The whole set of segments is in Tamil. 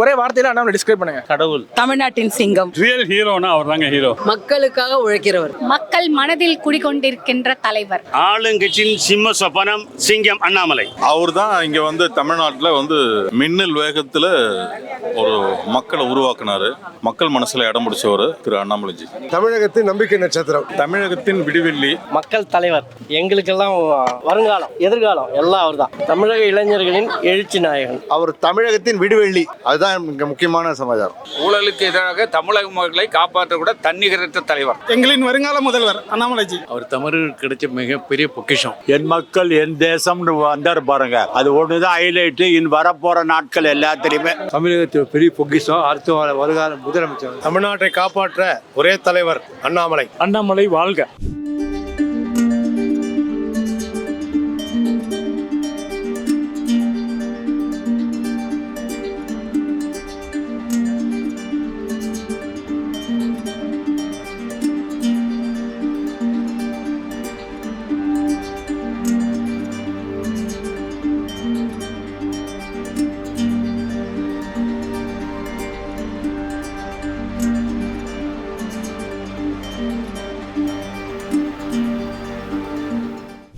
ஒரே வார்த்தையில அண்ணாமலை டிஸ்கிரைப் பண்ணுங்க. கடவுள். தமிழ்நாட்டின் சிங்கம். ரியல் ஹீரோனா அவர் தாங்க ஹீரோ மக்களுக்காக உழைக்கிறவர். மக்கள் மனதில் குடிகொண்டிருக்கின்ற தலைவர். ஆளுங்கட்சியின் சிம்ம சொப்பனம் சிங்கம் அண்ணாமலை. அவர் தான் இங்க வந்து தமிழ்நாட்டில் வந்து மின்னல் வேகத்துல ஒரு மக்களை உருவாக்குனாரு. மக்கள் மனசுல இடம் பிடிச்சவர் திரு அண்ணாமலைஜி. தமிழகத்தின் நம்பிக்கை நட்சத்திரம். தமிழகத்தின் விடிவெள்ளி. மக்கள் தலைவர். எங்களுக்கெல்லாம் வருங்காலம் எதிர்காலம் எல்லாம் அவர்தான். தமிழக இளைஞர்களின் எழுச்சி நாயகன். அவர் தமிழகத்தின் விடுவெள்ளி. அதுதான் இங்க முக்கியமான சமாச்சாரம். ஊழலுக்கு எதிராக தமிழக மக்களை காப்பாற்றக்கூட தன்னிகரற்ற தலைவர். எங்களின் வருங்கால முதல்வர் அண்ணாமலைஜி. அவர் தமிழருக்கு கிடைச்ச மிகப்பெரிய பொக்கிஷம். என் மக்கள் என் தேசம்னு வந்தார் பாருங்க. அது ஒண்ணுதான் ஹைலைட் இன் வரப்போற நாட்கள் எல்லாத்திலையுமே. தமிழகத்தில் பெரிய பொக்கிஷம் அடுத்த வருகால முதலமைச்சர். தமிழ்நாட்டை காப்பாற்ற ஒரே தலைவர் அண்ணாமலை. அண்ணாமலை வாழ்க.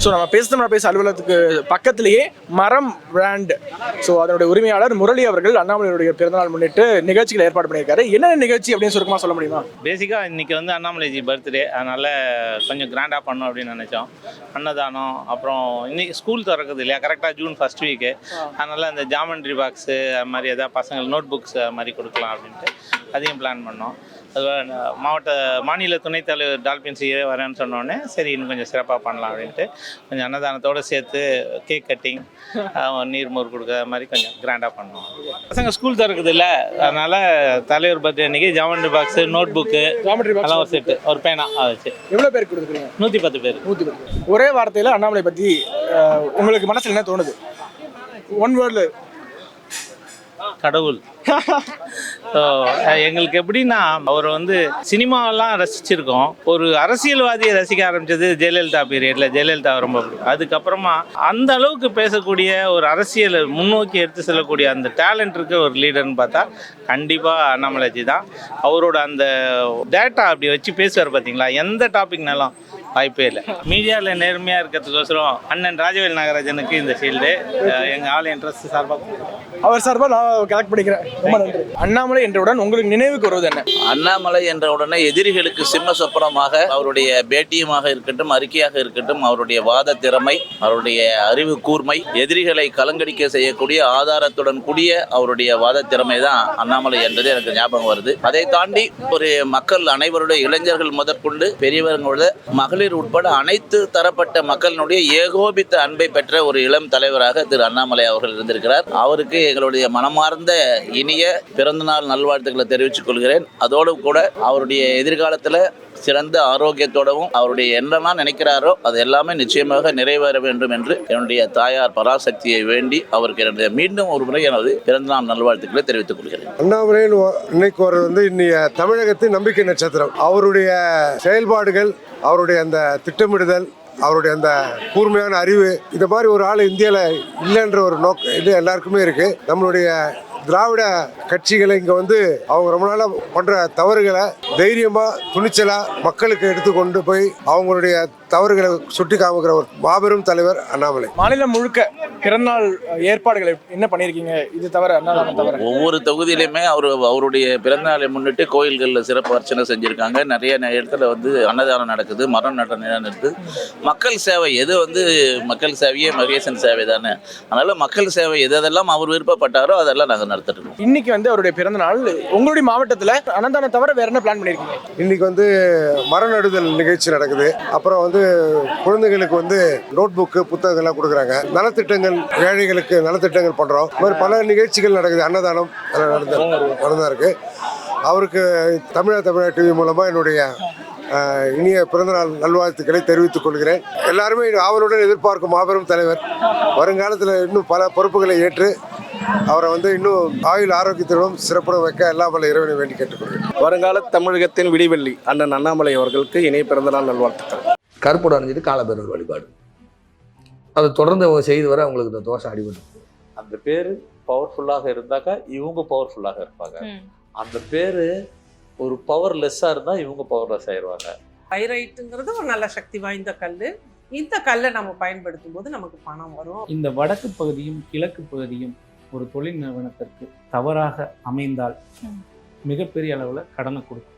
ஸோ நம்ம பேசுகிறோம் பேச அலுவலகத்துக்கு பக்கத்திலேயே மரம் பிராண்ட் ஸோ அதனுடைய உரிமையாளர் முரளி அவர்கள் அண்ணாமலையுடைய பிறந்தநாள் முன்னிட்டு நிகழ்ச்சிகள் ஏற்பாடு பண்ணியிருக்காரு. என்னென்ன நிகழ்ச்சி அப்படின்னு சுருக்கமாக சொல்ல முடியுமா? பேசிக்காக இன்னைக்கு வந்து அண்ணாமலைஜி பர்த்டே அதனால கொஞ்சம் கிராண்டாக பண்ணோம் அப்படின்னு நினச்சோம். அன்னதானம் அப்புறம் இன்னைக்கு ஸ்கூல் திறக்குது இல்லையா? கரெக்டாக ஜூன் ஃபர்ஸ்ட் வீக்கு அதனால அந்த ஜாமெண்ட்ரி பாக்ஸு அது மாதிரி எதாவது பசங்கள் நோட் புக்ஸ் அது மாதிரி கொடுக்கலாம் அப்படின்ட்டு அதையும் பிளான் பண்ணோம். அது மாவட்ட மாநில துணைத் தலைவர் டால்பின் வரேன்னு சொன்னோடனே சரி இன்னும் கொஞ்சம் சிறப்பாக பண்ணலாம் அப்படின்ட்டு கொஞ்சம் அன்னதானத்தோடு சேர்த்து கேக் கட்டிங் நீர்மோர் கொடுக்குற மாதிரி கொஞ்சம் கிராண்டாக பண்ணோம் பசங்க ஸ்கூல் திறக்குது இல்லை அதனால தலைவர் பர்த்டே அன்னைக்கு ஜாமெண்ட்ரி பாக்ஸு நோட் புக்கு அதெல்லாம் ஒரு செட்டு ஒரு பேனா அதை வச்சு. எவ்வளோ பேருக்கு கொடுத்துருக்கீங்க நூற்றி பத்து பேர். நூற்றி பத்து ஒரே வார்த்தையில் அண்ணாமலை பற்றி உங்களுக்கு மனசில் என்ன தோணுது? ஒன் வேர்டில் கடவுள். எங்களுக்கு எப்படின்னா அவர் வந்து சினிமாவெல்லாம் ரசிச்சிருக்கோம். ஒரு அரசியல்வாதியை ரசிக்க ஆரம்பிச்சது ஜெயலலிதா பீரியட்ல ஜெயலலிதா ரொம்ப அதுக்கப்புறமா அந்த அளவுக்கு பேசக்கூடிய ஒரு அரசியல் முன்னோக்கி எடுத்து செல்லக்கூடிய அந்த டேலண்ட் இருக்க ஒரு லீடர்னு பார்த்தா கண்டிப்பாக அண்ணாமலைஜி தான். அவரோட அந்த டேட்டா அப்படி வச்சு பேசுவார் பார்த்தீங்களா எந்த டாபிக்னாலும் வாய்ப்பே இல்லை. மீடியாவில் நேர்மையாக இருக்கிறதுக்கோசரம் அண்ணன் ராஜவேல் நாகராஜனுக்கு இந்த ஷீல்டு எங்கள் ஆல் இன்ட்ரெஸ்ட் சார்பாக அவர் சார்பாக நான் கலெக்ட் பண்ணிக்கிறேன். ரொம்ப நன்றி. அண்ணாமலை என்றவுடன் உங்களுக்கு நினைவுக்கு வருவது என்ன? அண்ணாமலை என்ற உடனே எதிரிகளுக்கு சிம்ம சொப்பனமாக அவருடைய பேட்டியமாக இருக்கட்டும் அறிக்கையாக இருக்கட்டும் அவருடைய வாத திறமை அவருடைய அறிவு கூர்மை எதிரிகளை கலங்கடிக்க செய்யக்கூடிய ஆதாரத்துடன் கூடிய அவருடைய வாத திறமை தான் அண்ணாமலை என்றது எனக்கு ஞாபகம் வருது. அதை தாண்டி ஒரு மக்கள் அனைவருடைய இளைஞர்கள் முதற்கொண்டு பெரியவர்களோட மகளிர் உட்பட அனைத்து தரப்பட்ட மக்களினுடைய ஏகோபித்த அன்பை பெற்ற ஒரு இளம் தலைவராக திரு அண்ணாமலை அவர்கள் இருந்திருக்கிறார். அவருக்கு எங்களுடைய மனமார்ந்த இனிய பிறந்தநாள் நல்வாழ்த்துக்களை தெரிவித்துக் கொள்கிறேன். அதோடு கூட அவருடைய எதிர்காலத்தில் சிறந்த ஆரோக்கியத்தோடவும் அவருடைய என்னெல்லாம் நினைக்கிறாரோ அது எல்லாமே நிச்சயமாக நிறைவேற வேண்டும் என்று என்னுடைய தாயார் பராசக்தியை வேண்டி அவருக்கு என்னுடைய மீண்டும் ஒரு முறை எனது பிறந்தநாள் நல்வாழ்த்துக்களை தெரிவித்துக் கொள்கிறேன். அண்ணாமலைன்னு இன்னைக்கு வந்து இன்னைய தமிழகத்தின் நம்பிக்கை நட்சத்திரம். அவருடைய செயல்பாடுகள் அவருடைய அந்த திட்டமிடுதல் அவருடைய அந்த கூர்மையான அறிவு இந்த மாதிரி ஒரு ஆள் இந்தியாவில் இல்லைன்ற ஒரு நோக்கம் இது எல்லாருக்குமே இருக்குது நம்மளுடைய திராவிட கட்சிகளை இங்கே வந்து அவங்க ரொம்ப நாளாக பண்ணுற தவறுகளை தைரியமாக துணிச்சலாக மக்களுக்கு எடுத்து கொண்டு போய் அவங்களுடைய தவறுகளை சுட்டி காமிக்கிற ஒரு மாபெரும் தலைவர் அண்ணாமலை. மாநிலம் முழுக்க பிறந்தநாள் ஏற்பாடுகளை என்ன பண்ணியிருக்கீங்க? இது தவிர அண்ணாமலை தவிர. ஒவ்வொரு தொகுதியிலுமே அவர் அவருடைய பிறந்தநாளை முன்னிட்டு கோயில்களில் சிறப்பு அர்ச்சனை செஞ்சுருக்காங்க. நிறைய நே- இடத்துல வந்து அன்னதானம் நடக்குது மரம் நேரம் நடக்குது மக்கள் சேவை எது வந்து மக்கள் சேவையே மகேசன் சேவை தானே. அதனால மக்கள் சேவை எது எதெல்லாம் அவர் விருப்பப்பட்டாரோ அதெல்லாம் நாங்கள் நடத்திட்டு இன்னைக்கு வந்து அவருடைய பிறந்த நாள் உங்களுடைய மாவட்டத்தில் அன்னதானம் தவிர வேற என்ன பிளான் பண்ணியிருக்கீங்க இன்னைக்கு வந்து மரம் நடுதல் நிகழ்ச்சி நடக்குது. அப்புறம் வந்து குழந்தைகளுக்கு வந்து நோட் புக்கு புத்தகங்கள்லாம் கொடுக்குறாங்க. நலத்திட்டங்கள் ஏழைகளுக்கு நலத்திட்டங்கள் பண்ணுறோம் இது மாதிரி பல நிகழ்ச்சிகள் நடக்குது. அன்னதானம் அதெல்லாம் நடந்து நடந்தா இருக்கு அவருக்கு தமிழா தமிழா டிவி மூலமாக என்னுடைய இனிய பிறந்தநாள் நல்வாழ்த்துக்களை தெரிவித்துக் கொள்கிறேன். எல்லாருமே ஆவலுடன் எதிர்பார்க்கும் மாபெரும் தலைவர். வருங்காலத்தில் இன்னும் பல பொறுப்புகளை ஏற்று அவரை வந்து இன்னும் ஆயுள் ஆரோக்கியத்திலும் சிறப்புடன் வைக்க எல்லாம் வல்ல இறைவனை வேண்டி கேட்டுக்கொள்கிறேன். வருங்கால தமிழகத்தின் விடிவெள்ளி அண்ணன் அண்ணாமலை அவர்களுக்கு இணைய பிறந்தநாள் நல்வாழ்த்துக்கள். கருப்போட அணிஞ்சிட்டு காலபேரவர் வழிபாடு. அதை தொடர்ந்து அவங்க செய்து வர அவங்களுக்கு இந்த தோஷம் அடிபட்டு. அந்த பேரு பவர்ஃபுல்லாக இருந்தாக்கா இவங்க பவர்ஃபுல்லாக இருப்பாங்க. அந்த பேர் ஒரு பவர்லெஸ்ஸாக இருந்தால் இவங்க பவர்லெஸ் ஆயிடுவாங்க பைரைட்டுங்கிறது ஒரு நல்ல சக்தி வாய்ந்த கல் இந்த கல்லை நம்ம பயன்படுத்தும் போது நமக்கு பணம் வரும். இந்த வடக்கு பகுதியும் கிழக்கு பகுதியும் ஒரு தொழில் நிறுவனத்திற்கு தவறாக அமைந்தால் மிகப்பெரிய அளவில் கடனை கொடுக்கும்.